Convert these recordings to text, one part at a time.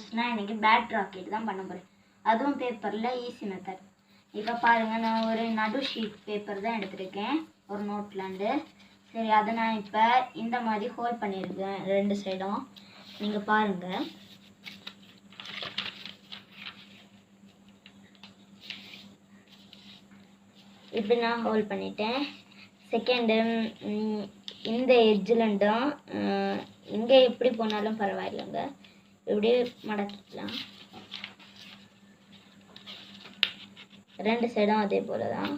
Friends இன்றைக்கி bad rocket தான் பண்ண போகிறேன் அதுவும் பேப்பரில் ஈஸி மெத்தட் இப்போ பாருங்கள் நான் ஒரு நடு ஷீட் பேப்பர் தான் எடுத்திருக்கேன். ஒரு நோட்லேருந்து சரி அதை நான் இப்போ இந்த மாதிரி ஹோல்ட் பண்ணியிருக்கேன் ரெண்டு சைடும் நீங்கள் பாருங்கள் இப்படி நான் ஹோல்ட் பண்ணிட்டேன். செகண்டு இந்த எட்ஜிலண்டும் இங்கே எப்படி போனாலும் பரவாயில்லைங்க. இப்படியே மடக்கிக்கலாம். ரெண்டு சைடும் அதே போல தான்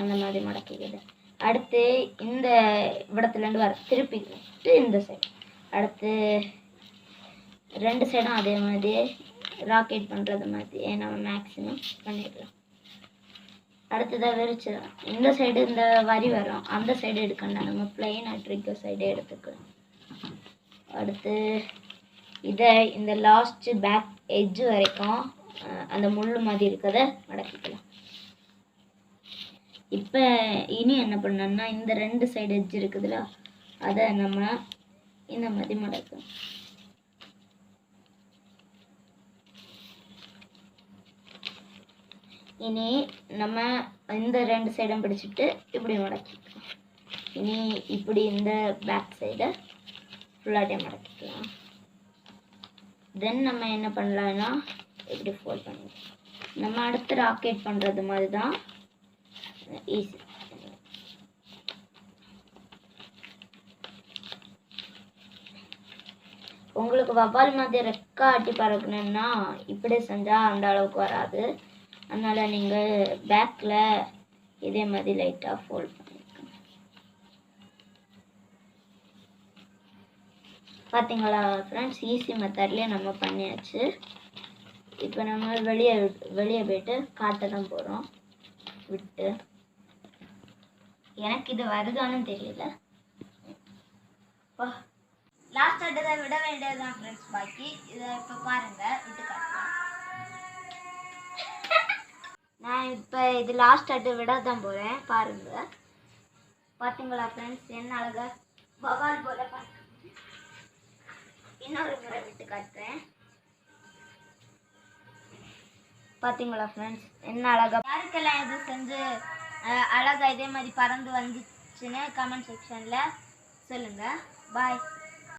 அந்த மாதிரி மடக்கிக்கிறேன் அடுத்து இந்த இடத்துலேருந்து வர திருப்பிக்கிட்டு இந்த சைடு அடுத்து ரெண்டு சைடும் அதே மாதிரி ராக்கெட் பண்ணுறது மாதிரி நம்ம மேக்ஸிமம் பண்ணிடலாம் அடுத்ததாக விரிச்சிடலாம். இந்த சைடு இந்த வரி வரும். அந்த சைடு எடுக்கணும். நம்ம பிளெயின் அட்ரிக்கோ சைடு எடுத்துக்கலாம் அடுத்து இதை இந்த லாஸ்ட்டு பேக் எஜ்ஜு வரைக்கும் அந்த முள் மாதிரி இருக்கிறத மடக்கிக்கலாம். இப்போ இனி என்ன பண்ணோம்னா இந்த ரெண்டு சைடு எட்ஜ் இருக்குதுல்ல அதை நம்ம இந்த மாதிரி மடக்கணும். இனி நம்ம இந்த ரெண்டு சைடும் பிடிச்சிட்டு இப்படி மடக்கிக்கலாம். இனி இப்படி இந்த பேக் சைடை ஃபுல்லாட்டே மடக்கிக்கலாம் தென் நம்ம என்ன பண்ணலாம்னா இப்படி ஃபோல்ட் பண்ணலாம் நம்ம அடுத்து ராக்கெட் பண்ணுறது மாதிரி தான் ஈஸி உங்களுக்கு வவ்வால் மாதிரி ரெக்கா ஆட்டி பறக்கணும்னா இப்படி செஞ்சால் அந்த அளவுக்கு வராது. அதனால் நீங்கள் பேக்கில் இதே மாதிரி லைட்டாக ஃபோல்ட் பார்த்தீங்களா ஃப்ரெண்ட்ஸ் ஈஸி மெத்தட்லேயே நம்ம பண்ணியாச்சு. இப்போ நம்ம வெளியே வெளியே போயிட்டு காட்ட தான் போகிறோம் விட்டு. எனக்கு இது வருதான்னு தெரியல. லாஸ்ட் அட்டதை விட வேண்டியதுதான் ஃப்ரெண்ட்ஸ் பாக்கி இதை இப்போ பாருங்க. விட்டு காட்டுறேன் நான் இப்போ இது லாஸ்ட் அட்டு விட தான் போகிறேன் பாருங்க. பார்த்தீங்களா ஃப்ரெண்ட்ஸ் என்ன அழகா. பவால் போல பார்த்து இன்னொரு முறை விட்டு காட்டுறேன். பார்த்தீங்களா ஃப்ரெண்ட்ஸ் என்ன அழகா யாருக்கெல்லாம் இது செஞ்சு அஹ், அழகா இதே மாதிரி பறந்து வந்துச்சுன்னு கமெண்ட் செக்ஷனில் சொல்லுங்கள் பாய்